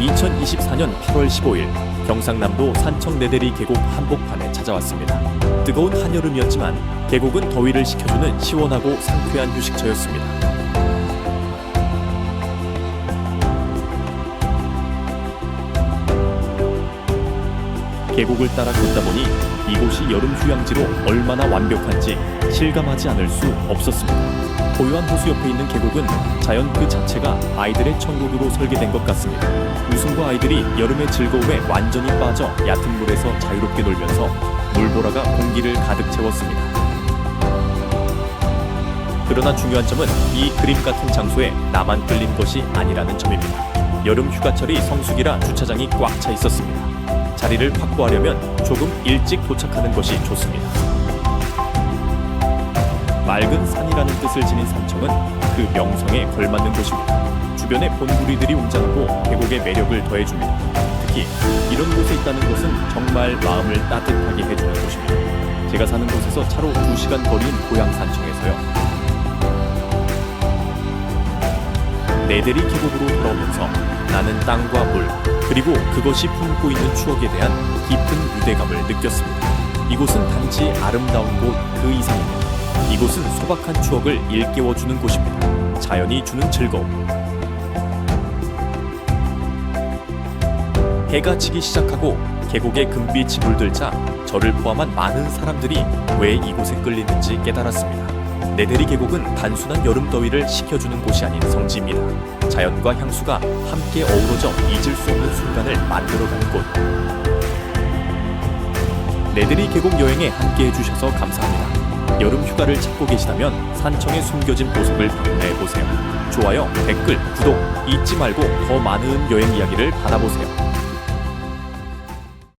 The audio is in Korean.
2024년 8월 15일 경상남도 산청 내대리 계곡 한복판에 찾아왔습니다. 뜨거운 한여름이었지만 계곡은 더위를 식혀주는 시원하고 상쾌한 휴식처였습니다. 계곡을 따라 걷다 보니 이곳이 여름 휴양지로 얼마나 완벽한지 실감하지 않을 수 없었습니다. 고요한 호수 옆에 있는 계곡은 자연 그 자체가 아이들의 천국으로 설계된 것 같습니다. 웃음과 아이들이 여름의 즐거움에 완전히 빠져 얕은 물에서 자유롭게 놀면서 물보라가 공기를 가득 채웠습니다. 그러나 중요한 점은 이 그림 같은 장소에 나만 끌린 것이 아니라는 점입니다. 여름 휴가철이 성수기라 주차장이 꽉 차 있었습니다. 자리를 확보하려면 조금 일찍 도착하는 것이 좋습니다. 맑은 산이라는 뜻을 지닌 산청은 그 명성에 걸맞는 곳입니다. 주변에 본부리들이 웅장하고 계곡의 매력을 더해줍니다. 특히 이런 곳에 있다는 것은 정말 마음을 따뜻하게 해주는 곳입니다. 제가 사는 곳에서 차로 2시간 거리인 고향 산청에서요. 내대리 계곡으로 돌아오면서 나는 땅과 물 그리고 그것이 품고 있는 추억에 대한 깊은 유대감을 느꼈습니다. 이곳은 단지 아름다운 곳 그 이상입니다. 이곳은 소박한 추억을 일깨워주는 곳입니다. 자연이 주는 즐거움. 해가 지기 시작하고 계곡에 금빛이 물들자 저를 포함한 많은 사람들이 왜 이곳에 끌리는지 깨달았습니다. 네데리 계곡은 단순한 여름 더위를 식혀주는 곳이 아닌 성지입니다. 자연과 향수가 함께 어우러져 잊을 수 없는 순간을 만들어가는 곳. 네데리 계곡 여행에 함께 해주셔서 감사합니다. 여름 휴가를 찾고 계시다면 산청에 숨겨진 보석을 방문해 보세요. 좋아요, 댓글, 구독 잊지 말고 더 많은 여행 이야기를 받아보세요.